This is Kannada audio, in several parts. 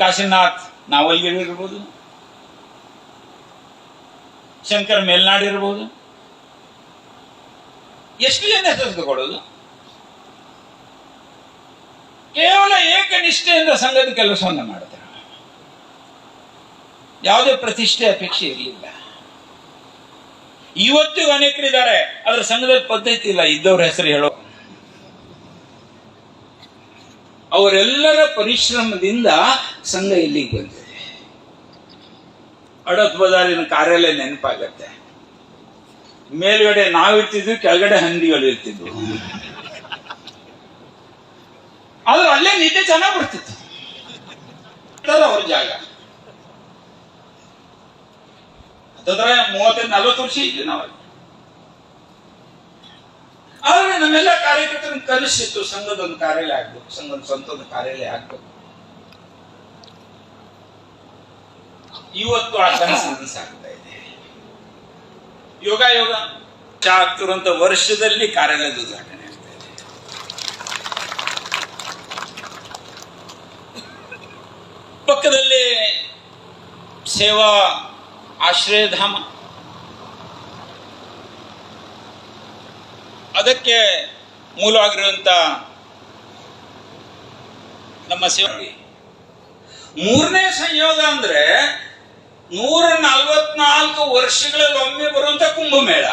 ಕಾಶಿನಾಥ್, ನಾವಲ್ಗಿರಿ ಇರ್ಬೋದು. ಶಂಕರ್ ಮೇಲ್ನಾಡ್ ಇರ್ಬೋದು. ಎಷ್ಟು ಜನ ಹೆಸರು ತಗೊಳ್ಳೋದು ಕೇವಲ ಏಕನಿಷ್ಠೆಯಿಂದ ಸಂಘದ ಕೆಲಸವನ್ನು ಮಾಡ್ತಾರೆ ಯಾವುದೇ ಪ್ರತಿಷ್ಠೆ ಅಪೇಕ್ಷೆ ಇರಲಿಲ್ಲ. ಇವತ್ತಿಗೂ ಅನೇಕರಿದ್ದಾರೆ ಅದರ ಸಂಘದಲ್ಲಿ ಪದ್ಧತಿ ಇಲ್ಲ, ಇದ್ದವ್ರ ಹೆಸರು ಹೇಳೋ ಅವರೆಲ್ಲರ ಪರಿಶ್ರಮದಿಂದ ಸಂಘ ಇಲ್ಲಿಗೆ ಬಂದಿದೆ. ಅಡತ್ ಬಜಾರಿನ ಕಾರ್ಯಾಲಯ ನೆನಪಾಗತ್ತೆ. ಮೇಲ್ಗಡೆ ನಾವಿರ್ತಿದ್ವಿ ಕೆಳಗಡೆ ಹಂದಿಗಳು ಇರ್ತಿದ್ವು. ಆದ್ರೆ ಅಲ್ಲೇ ನಿದ್ದೆ ಚೆನ್ನಾಗಿ ಬರ್ತಿತ್ತು. ಅವ್ರ ಜಾಗ. ಅದರ ಮೂವತ್ತೈದು ನಲ್ವತ್ತು ವರ್ಷ ಇದ್ವಿ ನಾವು. ಆದ್ರೆ ನಮ್ಮೆಲ್ಲ ಕಾರ್ಯಕರ್ತರನ್ನ ಕಲಿಸಿತ್ತು ಸಂಘದ ಒಂದು ಕಾರ್ಯಾಲಯ ಆಗ್ಬೇಕು, ಸಂಘದ ಸ್ವಂತ ಒಂದು ಕಾರ್ಯಾಲಯ ಆಗ್ಬೇಕು. ಇವತ್ತು ಆ ಕನಸು ನನಸಾಗ್ತಾ ಇದೆ. ಯೋಗ ಯೋಗ ಆಗ್ತಿರುವಂತ ವರ್ಷದಲ್ಲಿ ಕಾರ್ಯಾಲಯದ ಉದ್ಘಾಟನೆ ಆಗ್ತಾ ಇದೆ. ಪಕ್ಕದಲ್ಲಿ ಸೇವಾ ಆಶ್ರಯಧಾಮ ಅದಕ್ಕೆ ಮೂಲವಾಗಿರುವಂತ ನಮ್ಮ ಸೇವೆ ಮೂರನೇ ಸಂಯೋಗ ಅಂದ್ರೆ ನೂರ ನಲವತ್ನಾಲ್ಕು ವರ್ಷಗಳಲ್ಲಿ ಒಮ್ಮೆ ಬರುವಂತ ಕುಂಭಮೇಳ.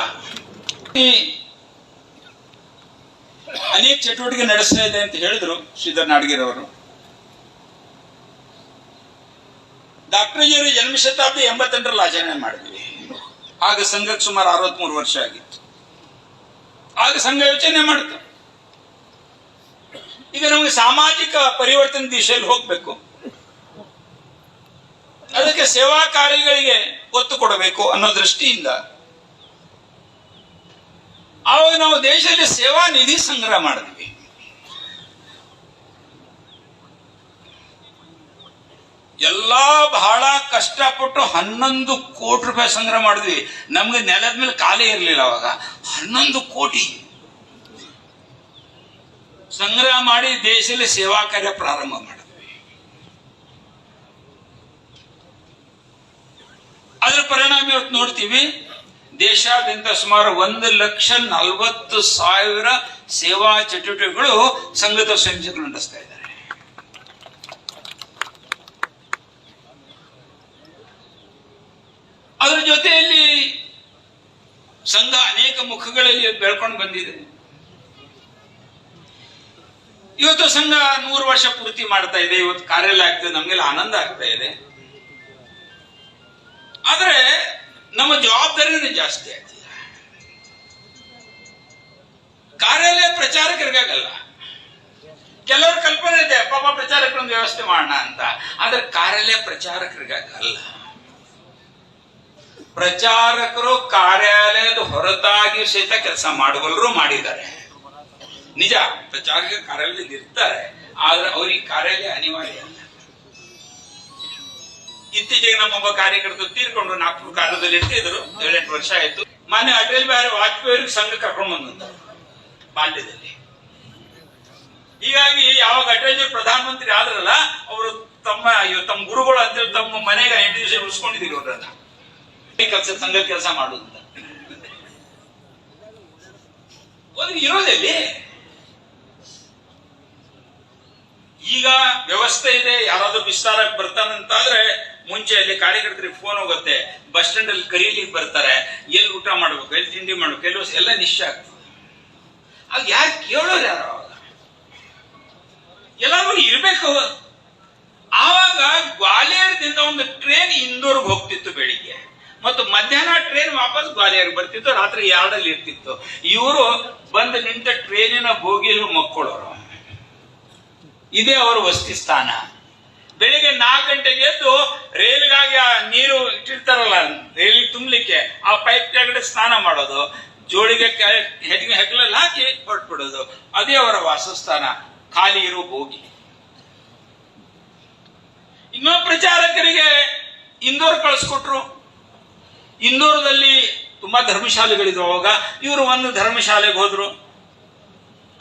ಅನೇಕ ಚಟುವಟಿಕೆ ನಡೆಸ್ತಾ ಇದೆ ಅಂತ ಹೇಳಿದ್ರು ಶ್ರೀಧರ್ ನಾಡಗಿರವರು. ಡಾಕ್ಟರ್ ಜಿಯವರ ಜನ್ಮ ಶತಾಬ್ದಿ ಎಂಬತ್ತೆಂಟರಲ್ಲಿ ಆಚರಣೆ ಮಾಡಿದ್ವಿ. ಆಗ ಸಂಘಕ್ಕೆ ಸುಮಾರು ಅರವತ್ಮೂರು ವರ್ಷ ಆಗಿತ್ತು. ಆಗ ಸಂಘ ಯೋಚನೆ ಮಾಡುತ್ತೆ. ಈಗ ನಮಗೆ ಸಾಮಾಜಿಕ ಪರಿವರ್ತನೆ ದಿಶೆಯಲ್ಲಿ ಹೋಗ್ಬೇಕು. ಅದಕ್ಕೆ ಸೇವಾ ಕಾರ್ಯಗಳಿಗೆ ಒತ್ತು ಕೊಡಬೇಕು ಅನ್ನೋ ದೃಷ್ಟಿಯಿಂದ ಆವಾಗ ನಾವು ದೇಶದಲ್ಲಿ ಸೇವಾ ನಿಧಿ ಸಂಗ್ರಹ ಮಾಡಿದ್ವಿ. ಎಲ್ಲಾ ಬಹಳ ಕಷ್ಟಪಟ್ಟು ಹನ್ನೊಂದು ಕೋಟಿ ರೂಪಾಯಿ ಸಂಗ್ರಹ ಮಾಡಿದ್ವಿ. ನಮ್ಗೆ ನೆಲದ ಮೇಲೆ ಖಾಲಿ ಇರಲಿಲ್ಲ ಅವಾಗ. ಹನ್ನೊಂದು ಕೋಟಿ ಸಂಗ್ರಹ ಮಾಡಿ ದೇಶದಲ್ಲಿ ಸೇವಾ ಕಾರ್ಯ ಪ್ರಾರಂಭ ಮಾಡಿದ್ವಿ. ಅದರ ಪರಿಣಾಮ ಇವತ್ತು ನೋಡ್ತೀವಿ. ದೇಶಾದ್ಯಂತ ಸುಮಾರು ಒಂದು ಲಕ್ಷ ನಲವತ್ತು ಸಾವಿರ ಸೇವಾ ಚಟುವಟಿಕೆಗಳು ಸಂಘದ ಸಂಸ್ಥೆಗಳು ನಡೆಸ್ತಾ ಇದ್ದಾರೆ. ಅದರ ಜೊತೆಯಲ್ಲಿ ಸಂಘ ಅನೇಕ ಮುಖಗಳಲ್ಲಿ ಬೆಳ್ಕೊಂಡು ಬಂದಿದೆ. ಇವತ್ತು ಸಂಘ ನೂರು ವರ್ಷ ಪೂರ್ತಿ ಮಾಡ್ತಾ ಇದೆ, ಇವತ್ತು ಕಾರ್ಯಾಲಯ ಆಗ್ತದೆ, ನಮ್ಗೆಲ್ಲ ಆನಂದ ಆಗ್ತಾ ಇದೆ. ಆದ್ರೆ ನಮ್ಮ ಜವಾಬ್ದಾರಿನೂ ಜಾಸ್ತಿ ಆಗ್ತದೆ. ಕಾರ್ಯಾಲಯ ಪ್ರಚಾರಕರಿಗಾಗಲ್ಲ. ಕೆಲವರು ಕಲ್ಪನೆ ಇದೆ, ಪಾಪ ಪ್ರಚಾರಕರೊಂದು ವ್ಯವಸ್ಥೆ ಮಾಡೋಣ ಅಂತ. ಆದ್ರೆ ಕಾರ್ಯಾಲಯ ಪ್ರಚಾರಕರಿಗಾಗಲ್ಲ. ಪ್ರಚಾರಕರು ಕಾರ್ಯಾಲಯದ ಹೊರತಾಗಿ ಸಹಿತ ಕೆಲಸ ಮಾಡಬಲ್ಲರು ಮಾಡಿದ್ದಾರೆ. ನಿಜ ಪ್ರಚಾರಕ ಕಾರ್ಯಾಲಯದಲ್ಲಿ ಇರ್ತಾರೆ, ಆದ್ರೆ ಅವ್ರಿಗೆ ಕಾರ್ಯಾಲಯ ಅನಿವಾರ್ಯ ಇತ್ತೀಚೆಗೆ ನಮ್ಮೊಬ್ಬ ಕಾರ್ಯಕರ್ತರು ತೀರ್ಕೊಂಡು ನಾಗ್ಪುರ ಕಾರ್ಯದಲ್ಲಿ ಇರ್ತಿದ್ರು, ಏಳೆಂಟು ವರ್ಷ ಆಯ್ತು. ಮೊನ್ನೆ ಅಟಲ್ ಬಿಹಾರಿ ವಾಜಪೇಯಿ ಸಂಘ ಕರ್ಕೊಂಡು ಬಂದಂತ, ಬಾಲ್ಯದಲ್ಲಿ. ಹೀಗಾಗಿ ಯಾವಾಗ ಅಟಲ್ಜಿ ಪ್ರಧಾನಮಂತ್ರಿ ಆದ್ರಲ್ಲ, ಅವರು ತಮ್ಮ ತಮ್ಮ ಗುರುಗಳು ಅಂತೇಳಿ ತಮ್ಮ ಮನೆಗೆ ಎಂಟು ದಿವಸ ಉಳಿಸ್ಕೊಂಡಿದ್ದೀರಿ ಅವ್ರನ್ನ. ಕೆಲಸ ಸಂಘ ಕೆಲಸ ಮಾಡುದಂತ ಒಂದು ಇರೋದಲ್ಲಿ ಈಗ ವ್ಯವಸ್ಥೆ ಇದೆ, ಯಾರಾದ್ರೂ ವಿಸ್ತಾರಕ್ಕೆ ಬರ್ತಾನಂತಾದ್ರೆ ಮುಂಚೆ ಅಲ್ಲಿ ಕಾರ್ಯಕರ್ತರಿಗೆ ಫೋನ್ ಹೋಗುತ್ತೆ, ಬಸ್ ಸ್ಟ್ಯಾಂಡ್ ಅಲ್ಲಿ ಕರೀಲಿಕ್ಕೆ ಬರ್ತಾರೆ, ಎಲ್ಲಿ ಊಟ ಮಾಡ್ಬೇಕು, ಎಲ್ಲಿ ತಿಂಡಿ ಮಾಡ್ಬೇಕು ಕೆಲವು ಎಲ್ಲ ನಿಶ್ಚಯ ಆಗ್ತದೆ. ಆಗ ಯಾರು ಕೇಳೋರು ಯಾರು ಅವಾಗ? ಎಲ್ಲಾದ್ರೂ ಇರ್ಬೇಕು ಆವಾಗ ಗ್ವಾಲಿಯರ್ದಿಂದ ಒಂದು ಟ್ರೈನ್ ಇಂದೋರ್ಗೆ ಹೋಗ್ತಿತ್ತು ಮತ್ತು ಮಧ್ಯಾಹ್ನ ಟ್ರೈನ್ ವಾಪಸ್ ಗ್ವಾಲಿಯರ್ ಬರ್ತಿತ್ತು, ರಾತ್ರಿ ಎರಡಲ್ಲಿ ಇರ್ತಿತ್ತು. ಇವರು ಬಂದು ನಿಂತ ಟ್ರೈನಿನ ಬೋಗಿಯಲ್ಲಿ ಮಕ್ಕಳವರು ಇದೇ ಅವರ ವಸತಿ ಸ್ಥಾನ. ಬೆಳಿಗ್ಗೆ ನಾಲ್ಕು ಗಂಟೆಗೆ ಎದ್ದು ರೈಲ್ಗಾಗಿ ಆ ನೀರು ಇಟ್ಟಿರ್ತಾರಲ್ಲ, ರೈಲ್ ತುಂಬಲಿಕ್ಕೆ, ಆ ಪೈಪ್ ಕೆಳಗಡೆ ಸ್ನಾನ ಮಾಡೋದು, ಜೋಳಿಗೆ ಹೆಜ್ಗೆ ಹೆಗ್ಲಲ್ಲಿ ಹಾಕಿ ಹೊರಟ್ಬಿಡೋದು. ಅದೇ ಅವರ ವಾಸಸ್ಥಾನ, ಖಾಲಿ ಇರೋ ಬೋಗಿ. ಇನ್ನೂ ಪ್ರಚಾರಕರಿಗೆ ಇಂದೋರ್ ಕಳಿಸ್ಕೊಟ್ರು. ಇಂದೋರದಲ್ಲಿ ತುಂಬಾ ಧರ್ಮಶಾಲೆಗಳಿದ್ರು ಅವಾಗ. ಇವರು ಒಂದು ಧರ್ಮಶಾಲೆಗೆ ಹೋದ್ರು.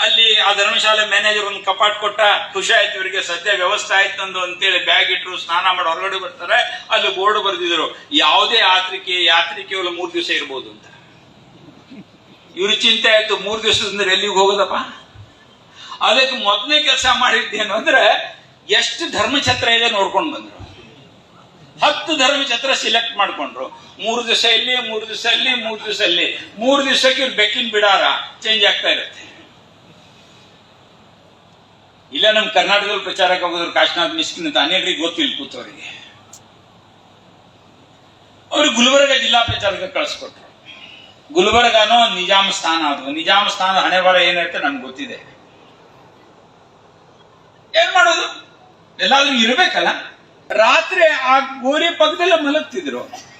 ಅಲ್ಲಿ ಆ ಧರ್ಮಶಾಲೆ ಮ್ಯಾನೇಜರ್ ಒಂದು ಕಪಾಟ್ ಕೊಟ್ಟ, ಖುಷಿ ಆಯ್ತು ಇವರಿಗೆ, ಸದ್ಯ ವ್ಯವಸ್ಥೆ ಆಯ್ತು ಅಂದು ಅಂತೇಳಿ ಬ್ಯಾಗ್ ಇಟ್ಟರು ಸ್ನಾನ ಮಾಡಿ ಹೊರಗಡೆ ಬರ್ತಾರೆ. ಅಲ್ಲಿ ಬೋರ್ಡ್ ಬರೆದಿದ್ರು, ಯಾವುದೇ ಯಾತ್ರಿಕೆ ಯಾತ್ರಿಕೆ ಕೇವಲ ಮೂರು ದಿವಸ ಇರ್ಬೋದು ಅಂತ. ಇವ್ರ ಚಿಂತೆ ಆಯ್ತು, ಮೂರು ದಿವಸದಿಂದ ಎಲ್ಲಿಗೆ ಹೋಗೋದಪ್ಪ? ಅದಕ್ಕೆ ಮೊದಲನೇ ಕೆಲಸ ಮಾಡಿದ್ದೇನು ಅಂದ್ರೆ, ಎಷ್ಟು ಧರ್ಮಛತ್ರ ಇದೆ ನೋಡ್ಕೊಂಡು ಬಂದ್ರು. ಹತ್ತು ಧರ್ಮಛತ್ರ ಸಿಲೆಕ್ಟ್ ಮಾಡ್ಕೊಂಡ್ರು. ಮೂರು ದಿವಸ ಇಲ್ಲಿ, ಮೂರು ದಿವಸ ಅಲ್ಲಿ, ಮೂರು ದಿವಸ ಅಲ್ಲಿ. ಮೂರು ದಿವಸಕ್ಕೆ ಇವ್ರು ಬೆಕ್ಕಿನ ಬಿಡಾರ ಚೇಂಜ್ ಆಗ್ತಾ ಇರುತ್ತೆ. ಇಲ್ಲ ನಮ್ಮ ಕರ್ನಾಟಕದಲ್ಲಿ ಪ್ರಚಾರಕ್ಕೆ ಹೋಗೋದ್ರು ಕಾಶ್ನಾಥ್ ಮಿಸ್ಕಿನ್ ಅಂತ ಅನೇಕರಿಗೆ ಗೊತ್ತಿಲ್ಲ ಕೂತವರಿಗೆ. ಅವರು ಗುಲ್ಬರ್ಗ ಜಿಲ್ಲಾ ಪ್ರಚಾರಕ್ಕೆ ಕಳಿಸ್ಕೊಟ್ರು. ಗುಲ್ಬರ್ಗನೋ ನಿಜಾಮ ಸ್ಥಾನ ಅದು. ನಿಜಾಮ ಸ್ಥಾನ ಹಣೆ ಬರ ಏನಿರುತ್ತೆ ನಮ್ಗೆ ಗೊತ್ತಿದೆ. ಏನ್ ಮಾಡೋದು? ಎಲ್ಲಾದ್ರೂ ಇರ್ಬೇಕಲ್ಲ? ರಾತ್ರಿ ಆ ಗೋರಿ ಪಕ್ಕದಲ್ಲೇ ಮಲಗ್ತಿದ್ರು.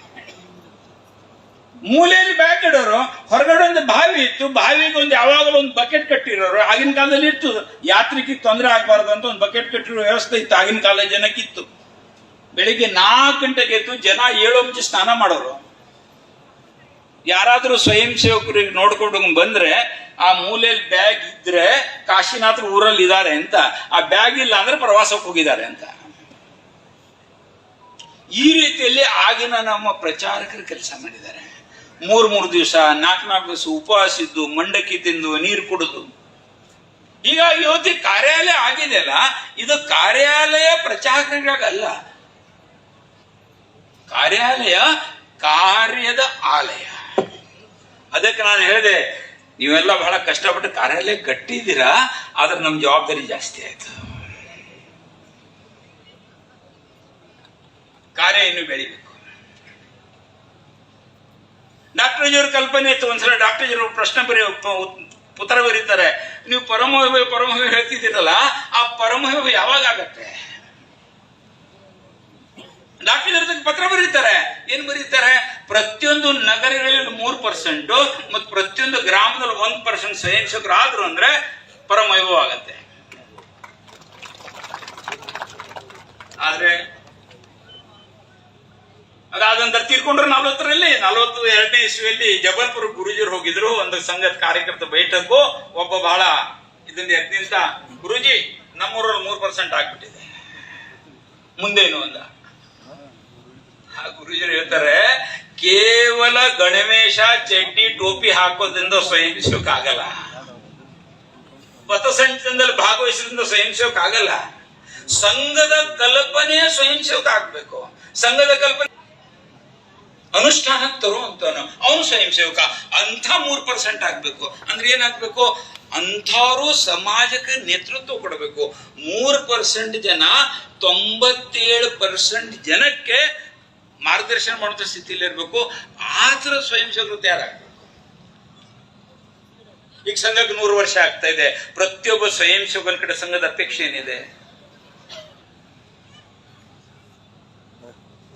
ಮೂಲೆಯಲ್ಲಿ ಬ್ಯಾಗ್ ಇಡೋರು, ಹೊರಗಡೆ ಒಂದು ಬಾವಿ ಇತ್ತು, ಬಾವಿಗೆ ಒಂದು ಯಾವಾಗಲೂ ಒಂದು ಬಕೆಟ್ ಕಟ್ಟಿರೋರು. ಆಗಿನ ಕಾಲದಲ್ಲಿ ಇತ್ತು. ಯಾತ್ರಿಕಿಗೆ ತೊಂದರೆ ಆಗಬಾರ್ದು ಅಂತ ಒಂದು ಬಕೆಟ್ ಕಟ್ಟಿರೋ ವ್ಯವಸ್ಥೆ ಇತ್ತು. ಆಗಿನ ಕಾಲ ಜನಕ್ಕಿತ್ತು. ಬೆಳಿಗ್ಗೆ ನಾಲ್ಕು ಗಂಟೆಗೆ ಇತ್ತು ಜನ ಏಳು ಮುಂಚೆ ಸ್ನಾನ ಮಾಡೋರು. ಯಾರಾದ್ರೂ ಸ್ವಯಂ ಸೇವಕರಿಗೆ ನೋಡ್ಕೊಂಡು ಬಂದ್ರೆ ಆ ಮೂಲೆಯಲ್ಲಿ ಬ್ಯಾಗ್ ಇದ್ರೆ ಕಾಶಿನಾಥ್ ಊರಲ್ಲಿ ಇದ್ದಾರೆ ಅಂತ. ಆ ಬ್ಯಾಗ್ ಇಲ್ಲ ಅಂದ್ರೆ ಪ್ರವಾಸಕ್ಕೆ ಹೋಗಿದ್ದಾರೆ ಅಂತ. ಈ ರೀತಿಯಲ್ಲಿ ಆಗಿನ ನಮ್ಮ ಪ್ರಚಾರಕರು ಕೆಲಸ ಮಾಡಿದ್ದಾರೆ. ಮೂರು ಮೂರು ದಿವಸ ನಾಲ್ಕು ನಾಲ್ಕು ದಿವಸ ಉಪವಾಸ ಇದ್ದು, ಮಂಡಕ್ಕಿ ತಿಂದು, ನೀರು ಕುಡಿದು. ಹೀಗಾಗಿ ಇವತ್ತಿ ಕಾರ್ಯಾಲಯ ಆಗಿದೆ ಅಲ್ಲ? ಇದು ಕಾರ್ಯಾಲಯ ಪ್ರಚಾರಕರಿಗಾಗಲ್ಲ. ಕಾರ್ಯಾಲಯ ಕಾರ್ಯದ ಆಲಯ. ಅದಕ್ಕೆ ನಾನು ಹೇಳಿದೆ, ನೀವೆಲ್ಲ ಬಹಳ ಕಷ್ಟಪಟ್ಟು ಕಾರ್ಯಾಲಯ ಕಟ್ಟಿದ್ದೀರಾ, ಆದ್ರೆ ನಮ್ಮ ಜವಾಬ್ದಾರಿ ಜಾಸ್ತಿ ಆಯ್ತು. ಕಾರ್ಯ ಬೆಳಿಬೇಕು. ಡಾಕ್ಟರ್ ಜಿಯವ್ರ ಕಲ್ಪನೆ ಇತ್ತು, ಒಂದ್ಸಲ ಡಾಕ್ಟರ್ ಜಿಯವರು ಪ್ರಶ್ನೆ ಬರೀ ಪುತ್ರ ಬರೀತಾರೆ. ನೀವು ಪರಮ ಪರಮಹೈವ ಹೇಳ್ತಿದ್ದೀರಲ್ಲ, ಆ ಪರಮಹೈವ ಯಾವಾಗ ಆಗತ್ತೆ? ಡಾಕ್ಟರ್ ಜೊತೆಗೆ ಪತ್ರ ಬರೀತಾರೆ. ಏನ್ ಬರೀತಾರೆ? ಪ್ರತಿಯೊಂದು ನಗರಗಳಲ್ಲಿ ಮೂರ್ ಪರ್ಸೆಂಟ್ ಮತ್ತು ಪ್ರತಿಯೊಂದು ಗ್ರಾಮದಲ್ಲಿ ಒಂದ್ ಪರ್ಸೆಂಟ್ ಸ್ವಯಂ ಆದ್ರು ಅಂದ್ರೆ ಪರಮೈವ ಆಗತ್ತೆ. ಆದ್ರೆ ಅದಾದ ನಂತರ ತೀರ್ಕೊಂಡ್ರು ನಲವತ್ತರಲ್ಲಿ. ನಲವತ್ತು ಎರಡನೇ ಇಸ್ವಿಯಲ್ಲಿ ಜಬಲ್ಪುರ ಗುರುಜಿರು ಹೋಗಿದ್ರು. ಒಂದು ಸಂಘದ ಕಾರ್ಯಕರ್ತ ಬೈಠಕ್ಕು. ಒಬ್ಬ ಬಹಳ ಇದನ್ನ ಎದ್ದಿಂತ ಗುರುಜಿ ನಮ್ಮೂರಲ್ಲಿ ಮೂರ್ ಪರ್ಸೆಂಟ್ ಆಗ್ಬಿಟ್ಟಿದೆ. ಮುಂದೇನು ಅಂದ ಆ ಗುರುಜಿರು ಹೇಳ್ತಾರೆ, ಕೇವಲ ಗಣವೇಶ ಚಡ್ಡಿ ಟೋಪಿ ಹಾಕೋದ್ರಿಂದ ಸ್ವಯಂ ಸೇವಕ ಆಗಲ್ಲ ಪಥಸಂಚಲನದಲ್ಲಿ ಭಾಗವಹಿಸೋದ್ರಿಂದ ಸ್ವಯಂ ಆಗಲ್ಲ ಸಂಘದ ಕಲ್ಪನೆ ಸ್ವಯಂ ಸೇವಕ ಆಗ್ಬೇಕು. ಸಂಘದ ಕಲ್ಪನೆ ಅನುಷ್ಠಾನ ತರುವಂತವನು ಅವನು ಸ್ವಯಂ ಸೇವಕ. ಅಂಥ ಮೂರ್ ಪರ್ಸೆಂಟ್ ಆಗ್ಬೇಕು. ಅಂದ್ರೆ ಏನಾಗ್ಬೇಕು? ಅಂಥವ್ರು ಸಮಾಜಕ್ಕೆ ನೇತೃತ್ವ ಕೊಡಬೇಕು. ಮೂರ್ ಪರ್ಸೆಂಟ್ ಜನ ತೊಂಬತ್ತೇಳು ಪರ್ಸೆಂಟ್ ಜನಕ್ಕೆ ಮಾರ್ಗದರ್ಶನ ಮಾಡುವಂತ ಸ್ಥಿತಿಯಲ್ಲಿ ಇರಬೇಕು. ಆತರ ಸ್ವಯಂ ಸೇವಕರು ತಯಾರಾಗಬೇಕು. ಈಗ ಸಂಘಕ್ಕೆ ನೂರು ವರ್ಷ ಆಗ್ತಾ ಇದೆ. ಪ್ರತಿಯೊಬ್ಬ ಸ್ವಯಂ ಸೇವಕನ ಕಡೆ ಸಂಘದ ಅಪೇಕ್ಷೆ ಏನಿದೆ?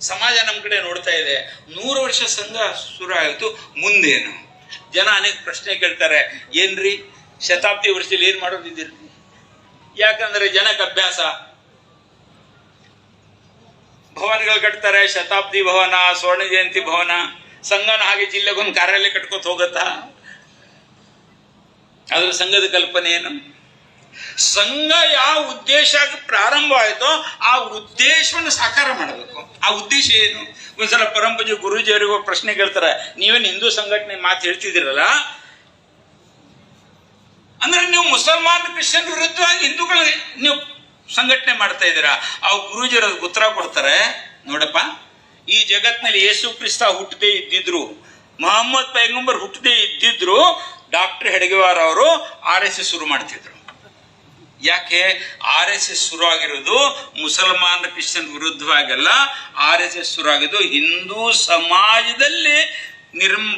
ಸಮಾಜ ನಮ್ಮ ಕಡೆ ನೋಡ್ತಾ ಇದೆ. ನೂರು ವರ್ಷ ಸಂಘ ಶುರು ಆಯಿತು, ಮುಂದೇನು? ಜನ ಅನೇಕ ಪ್ರಶ್ನೆ ಕೇಳ್ತಾರೆ, ಏನ್ರಿ? ಶತಾಬ್ದಿ ವರ್ಷದಲ್ಲಿ ಏನ್ ಮಾಡೋದಿದ್ದೀರಿ? ಯಾಕಂದ್ರೆ ಜನಕ್ಕೆ ಅಭ್ಯಾಸ. ಭವನಗಳು ಕಟ್ತಾರೆ, ಶತಾಬ್ದಿ ಭವನ, ಸ್ವರ್ಣ ಜಯಂತಿ ಭವನ. ಸಂಘನ ಹಾಗೆ ಜಿಲ್ಲೆಗೊಂದು ಕಾರ್ಯಾಲಯ ಕಟ್ಕೋತ ಹೋಗತ್ತಾ? ಅದ್ರ ಸಂಘದ ಕಲ್ಪನೆ ಏನು? ಸಂಘ ಯಾವ ಉದ್ದೇಶ ಪ್ರಾರಂಭ ಆಯ್ತೋ ಆ ಉದ್ದೇಶವನ್ನು ಸಾಕಾರ ಮಾಡಬೇಕು. ಆ ಉದ್ದೇಶ ಏನು? ಒಂದ್ಸಲ ಪರಂಪಜಿ ಗುರುಜಿ ಅವರಿಗೂ ಪ್ರಶ್ನೆ ಕೇಳ್ತಾರೆ, ನೀವೇನು ಹಿಂದೂ ಸಂಘಟನೆ ಮಾತು ಹೇಳ್ತಿದ್ದೀರಲ್ಲ? ಅಂದ್ರೆ ನೀವು ಮುಸಲ್ಮಾನ್, ಕ್ರಿಶ್ಚಿಯನ್ ವಿರುದ್ಧವಾಗಿ ಹಿಂದೂಗಳ ನೀವು ಸಂಘಟನೆ ಮಾಡ್ತಾ ಇದ್ದೀರಾ? ಆ ಗುರುಜಿಯರ ಉತ್ತರ ಕೊಡ್ತಾರೆ, ನೋಡಪ್ಪ, ಈ ಜಗತ್ನಲ್ಲಿ ಯೇಸು ಕ್ರಿಸ್ತ ಹುಟ್ಟದೇ ಇದ್ದಿದ್ರು, ಮೊಹಮ್ಮದ್ ಪೈಗಂಬರ್ ಹುಟ್ಟದೇ ಇದ್ದಿದ್ರು, ಡಾಕ್ಟರ್ ಹೆಡಗೇವಾರ್ ಅವರು ಆರ್ ಎಸ್ ಎಸ್ ಶುರು ಮಾಡ್ತಿದ್ರು. ಯಾಕೆ ಆರ್ ಎಸ್ ಎಸ್ ಶುರು ಆಗಿರೋದು ಮುಸಲ್ಮಾನ ಕ್ರಿಶ್ಚಿಯನ್ ವಿರುದ್ಧವಾಗಲ್ಲ, ಆರ್ ಎಸ್ ಎಸ್ ಶುರು ಆಗಿದ್ದು ಹಿಂದೂ ಸಮಾಜದಲ್ಲಿ ನಿರ್ಮ್,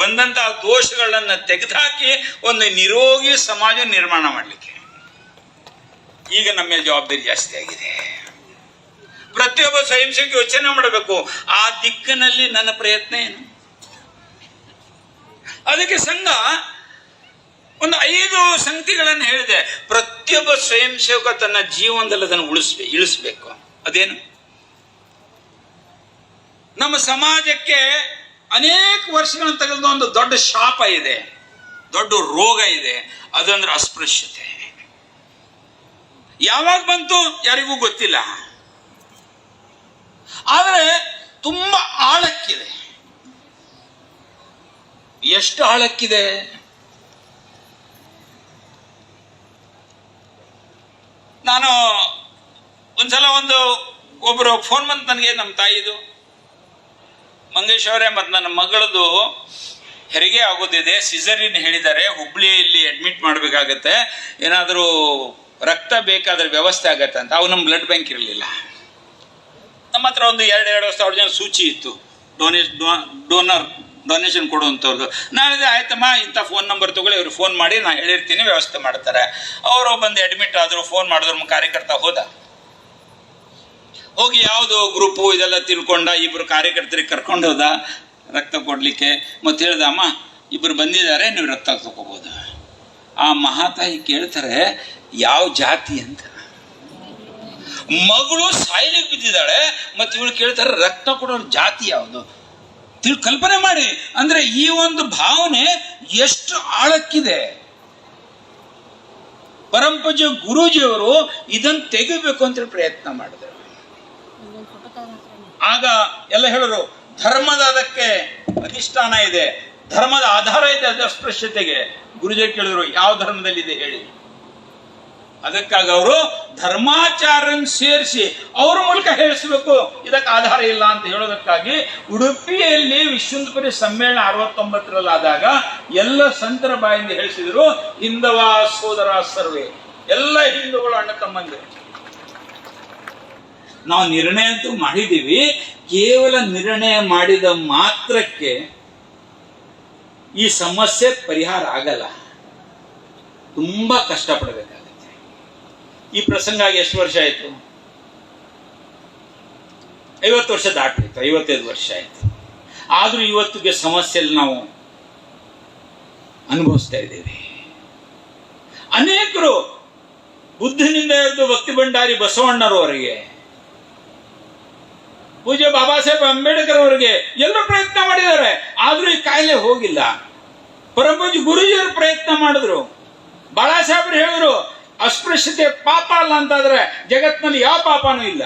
ಬಂದಂತಹ ದೋಷಗಳನ್ನ ತೆಗೆದುಹಾಕಿ ಒಂದು ನಿರೋಗಿ ಸಮಾಜ ನಿರ್ಮಾಣ ಮಾಡಲಿಕ್ಕೆ. ಈಗ ನಮ್ಮ ಮೇಲೆ ಜವಾಬ್ದಾರಿ ಜಾಸ್ತಿ ಆಗಿದೆ. ಪ್ರತಿಯೊಬ್ಬ ಸ್ವಯಂ ಸೇವಕ ಯೋಚನೆ ಮಾಡಬೇಕು, ಆ ದಿಕ್ಕಿನಲ್ಲಿ ನನ್ನ ಪ್ರಯತ್ನ ಏನು? ಅದಕ್ಕೆ ಸಂಘ ಒಂದು ಐದು ಸಂಗತಿಗಳನ್ನು ಹೇಳಿದೆ. ಪ್ರತಿಯೊಬ್ಬ ಸ್ವಯಂ ಸೇವಕ ತನ್ನ ಜೀವನದಲ್ಲಿ ಅದನ್ನು ಉಳಿಸ್ಬೇಕು ಇಳಿಸ್ಬೇಕು. ಅದೇನು? ನಮ್ಮ ಸಮಾಜಕ್ಕೆ ಅನೇಕ ವರ್ಷಗಳನ್ನು ತೆಗೆದ ಒಂದು ದೊಡ್ಡ ಶಾಪ ಇದೆ. ದೊಡ್ಡ ರೋಗ ಇದೆ. ಅದಂದ್ರೆ ಅಸ್ಪೃಶ್ಯತೆ. ಯಾವಾಗ ಬಂತು? ಯಾರಿಗೂ ಗೊತ್ತಿಲ್ಲ. ಆದರೆ ತುಂಬಾ ಆಳಕ್ಕಿದೆ. ಎಷ್ಟು ಆಳಕ್ಕಿದೆ? ನಾನು ಒಂದ್ಸಲ ಒಂದು ಒಬ್ಬರು ಫೋನ್ ಬಂತು ನನಗೆ ನಮ್ಮ ತಾಯಿದು. ಮಂಗೇಶ್ ಅವರೇ ಮತ್ತು ನನ್ನ ಮಗಳದು ಹೆರಿಗೆ ಆಗೋದಿದೆ. ಸಿಸರಿನ್ ಹೇಳಿದ್ದಾರೆ. ಹುಬ್ಳಿಯಲ್ಲಿ ಅಡ್ಮಿಟ್ ಮಾಡಬೇಕಾಗತ್ತೆ. ಏನಾದರೂ ರಕ್ತ ಬೇಕಾದ್ರೆ ವ್ಯವಸ್ಥೆ ಆಗತ್ತೆ ಅಂತ. ಅವು ನಮ್ಮ ಬ್ಲಡ್ ಬ್ಯಾಂಕ್ ಇರಲಿಲ್ಲ. ನಮ್ಮ ಹತ್ರ ಒಂದು ಎರಡು ಎರಡು ಸಾವಿರ ಜನ ಸೂಚಿ ಇತ್ತು. ಡೊನೇಷ್ ಡೋನರ್ ಡೊನೇಷನ್ ಕೊಡುವಂಥವ್ರದ್ದು ಹೇಳಿದೆ ಆಯ್ತಮ್ಮ, ಇಂಥ ಫೋನ್ ನಂಬರ್ ತಗೊಳ್ಳಿ ಅವ್ರಿಗೆ ಫೋನ್ ಮಾಡಿ ನಾನು ಹೇಳಿರ್ತೀನಿ, ವ್ಯವಸ್ಥೆ ಮಾಡ್ತಾರೆ. ಅವರು ಬಂದು ಅಡ್ಮಿಟ್ ಆದರು ಫೋನ್ ಮಾಡಿದ್ರು ಕಾರ್ಯಕರ್ತ ಹೋದ. ಹೋಗಿ ಯಾವುದು ಗ್ರೂಪು ಇದೆಲ್ಲ ತಿಳ್ಕೊಂಡ ಇಬ್ಬರು ಕಾರ್ಯಕರ್ತರಿಗೆ ಕರ್ಕೊಂಡು ಹೋದ, ರಕ್ತ ಕೊಡಲಿಕ್ಕೆ. ಮತ್ತೆ ಹೇಳ್ದ, ಅಮ್ಮ ಇಬ್ಬರು ಬಂದಿದ್ದಾರೆ, ನೀವು ರಕ್ತ ತಗೋಬೋದು. ಆ ಮಹಾತಾಯಿ ಕೇಳ್ತಾರೆ, ಯಾವ ಜಾತಿ ಅಂತ? ಮಗಳು ಸಾಯ್ಲಿಕ್ಕೆ ಬಿದ್ದಿದ್ದಾಳೆ, ಮತ್ತೆ ಇವಳು ಕೇಳ್ತಾರೆ, ರಕ್ತ ಕೊಡೋರು ಜಾತಿ ಯಾವುದು? ತಿಳ್ ಕಲ್ಪನೆ ಮಾಡಿ. ಅಂದ್ರೆ ಈ ಒಂದು ಭಾವನೆ ಎಷ್ಟು ಆಳಕ್ಕಿದೆ. ಪರಂಪಜ ಗುರೂಜಿಯವರು ಇದನ್ನು ತೆಗಿಬೇಕು ಅಂತ ಪ್ರಯತ್ನ ಮಾಡಿದ್ರು. ಆಗ ಎಲ್ಲ ಹೇಳರು ಧರ್ಮದ ಅದಕ್ಕೆ ಅಧಿಷ್ಠಾನ ಇದೆ, ಧರ್ಮದ ಆಧಾರ ಇದೆ ಅದು ಅಸ್ಪೃಶ್ಯತೆಗೆ ಗುರುಜಿ ಕೇಳಿದ್ರು, ಯಾವ ಧರ್ಮದಲ್ಲಿದೆ ಹೇಳಿ. ಅದಕ್ಕಾಗಿ ಅವರು ಧರ್ಮಾಚಾರನ್ ಸೇರಿಸಿ ಅವ್ರ ಮೂಲಕ ಹೇಳಿಸಬೇಕು. ಇದಕ್ಕೆ ಆಧಾರ ಇಲ್ಲ ಅಂತ ಹೇಳೋದಕ್ಕಾಗಿ ಉಡುಪಿಯಲ್ಲಿ ವಿಶ್ವಂತಪುರಿ ಸಮ್ಮೇಳನ ಅರವತ್ತೊಂಬತ್ತರಲ್ಲಿ ಆದಾಗ ಎಲ್ಲ ಸಂತರ ಬಾಯಿಂದ ಹೇಳಿಸಿದ್ರು, ಹಿಂದವ ಸೋದರ ಸರ್ವೆ, ಎಲ್ಲ ಹಿಂದೂಗಳು ಅಣ್ಣ ತಮ್ಮಂದಿರು. ನಾವು ನಿರ್ಣಯ ಅಂತೂ ಮಾಡಿದ್ದೀವಿ. ಕೇವಲ ನಿರ್ಣಯ ಮಾಡಿದ ಮಾತ್ರಕ್ಕೆ ಈ ಸಮಸ್ಯೆ ಪರಿಹಾರ ಆಗಲ್ಲ. ತುಂಬಾ ಕಷ್ಟಪಡಬೇಕಾಗುತ್ತೆ. ಈ ಪ್ರಸಂಗ ಆಗಿ ಎಷ್ಟು ವರ್ಷ ಆಯ್ತು? ಐವತ್ತು ವರ್ಷ ದಾಟಿತ್ತು ಐವತ್ತೈದು ವರ್ಷ ಆಯ್ತು. ಆದ್ರೂ ಇವತ್ತಿಗೆ ಸಮಸ್ಯೆಯಲ್ಲಿ ನಾವು ಅನುಭವಿಸ್ತಾ ಇದ್ದೇವೆ. ಅನೇಕರು ಬುದ್ಧನಿಂದ ಹಿಡಿದು ಭಕ್ತಿ ಭಂಡಾರಿ ಬಸವಣ್ಣರು ಅವರಿಗೆ ಪೂಜೆ ಬಾಬಾ ಸಾಹೇಬ್ ಅಂಬೇಡ್ಕರ್ ಅವರಿಗೆ ಎಲ್ಲರೂ ಪ್ರಯತ್ನ ಮಾಡಿದ್ದಾರೆ. ಆದ್ರೂ ಈ ಕಾಯಿಲೆ ಹೋಗಿಲ್ಲ. ಪರಮಜಿ ಗುರುಜಿಯವರು ಪ್ರಯತ್ನ ಮಾಡಿದ್ರು. ಬಾಳಾ ಸಾಹೇಬ್ರು ಹೇಳಿದ್ರು ಅಸ್ಪೃಶ್ಯತೆ ಪಾಪ ಅಲ್ಲ ಅಂತಾದ್ರೆ ಜಗತ್ನಲ್ಲಿ ಯಾವ ಪಾಪನೂ ಇಲ್ಲ.